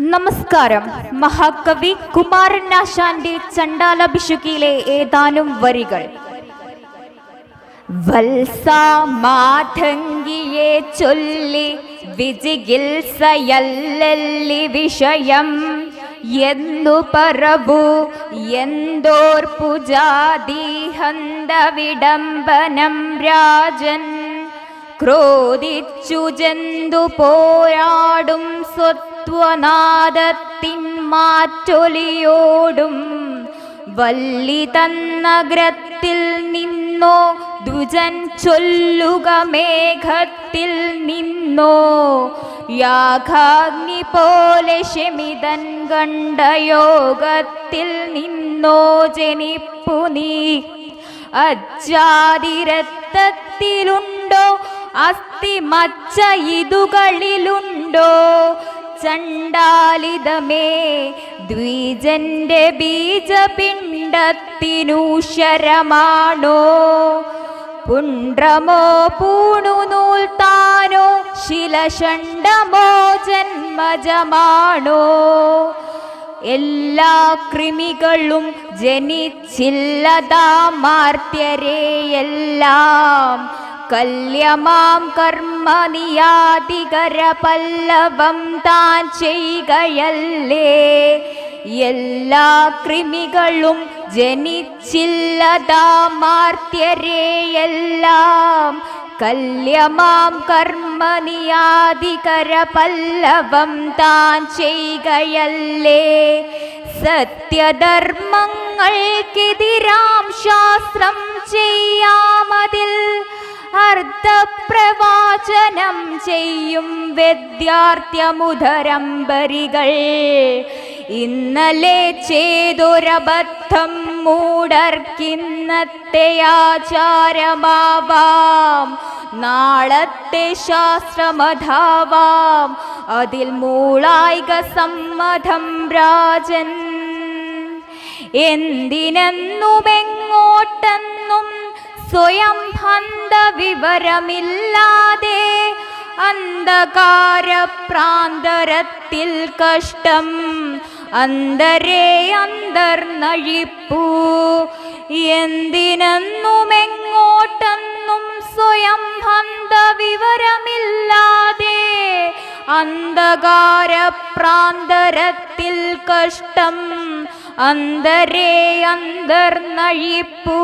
നമസ്കാരം. മഹാകവി കുമാരൻ നാശാന്റെ ചണ്ടാലഭിഷുകിയിലെ ഏതാനും വരികൾ. വത്സമാധങ്കിയെ ചൊല്ലി വിജിഗിൽസയല്ലി വിഷയം. എന്നു പറവു എന്തോർപ്പു ജാതിഹന്ത വിടംബനം രാജൻ. ക്രോധിച്ചു ജന്തു പോരാടും സ്വത്വനാദത്തിൻ മാറ്റൊലിയോടും വല്ലി തന്നഗ്രത്തിൽ നിന്നോ ദുജൻ ചൊല്ലുക മേഘത്തിൽ നിന്നോ യാഘാഗ്നി പോലെ ശമിതൻ കണ്ട യോഗത്തിൽ നിന്നോ ജനിപ്പു നീ. അജാതിരത്തത്തിലുണ്ടോ അസ്ഥി മച്ച ഇതുകളിലുണ്ടോ? ചണ്ടാലിതമേ ദ്വിജന്റെ ബീജപിണ്ടത്തിനു ശരമാണോ? പുണ്ട്രമോ പൂണുനൂൽ താനോ ശിലഷണ്ടമോ ജന്മജമാണോ? എല്ലാ കൃമികളും ജനിച്ചില്ലതാ മാർത്യരെയെല്ലാം കല്യമാം കർമ്മ നിയാതികര പല്ലവം താൻ ചെയ്യുകയല്ലേ? എല്ലാ കൃമികളും ജനിച്ചില്ലതാ മാർത്യരെയെല്ലാം. കല്യമാം കർമ്മ നിയാതികര പല്ലവം താൻ ചെയ്യുകയല്ലേ? സത്യധർമ്മങ്ങൾക്കെതിരാം ശാസ്ത്രം ചെയ്യാമതിൽ അർത്ഥപ്രവാചനം ചെയ്യും വിദ്യാർത്ഥ്യമുദരംബരികൾ ഇന്നലെ ചെയ്തൊരബദ്ധം മൂടർക്കിന്നത്തെ ആചാരമാവാം. നാളത്തെ ശാസ്ത്രമധാവാം. അതിൽ മൂളായിക സമ്മതം രാജൻ. എന്തിനെന്നുമെങ്ങോട്ടെന്നും സ്വയം ഹന്ത വിവരമില്ലാതെ അന്ധകാര പ്രാന്തരത്തിൽ കഷ്ടം. അന്തരേ അന്തർനഴിപ്പൂ എന്തിനെന്നുമെങ്ങോട്ടെന്നും സ്വയം ഹന്ത വിവരമില്ലാതെ അന്ധകാര പ്രാന്തരത്തിൽ കഷ്ടം. അന്തരേ അന്തർനഴിപ്പൂ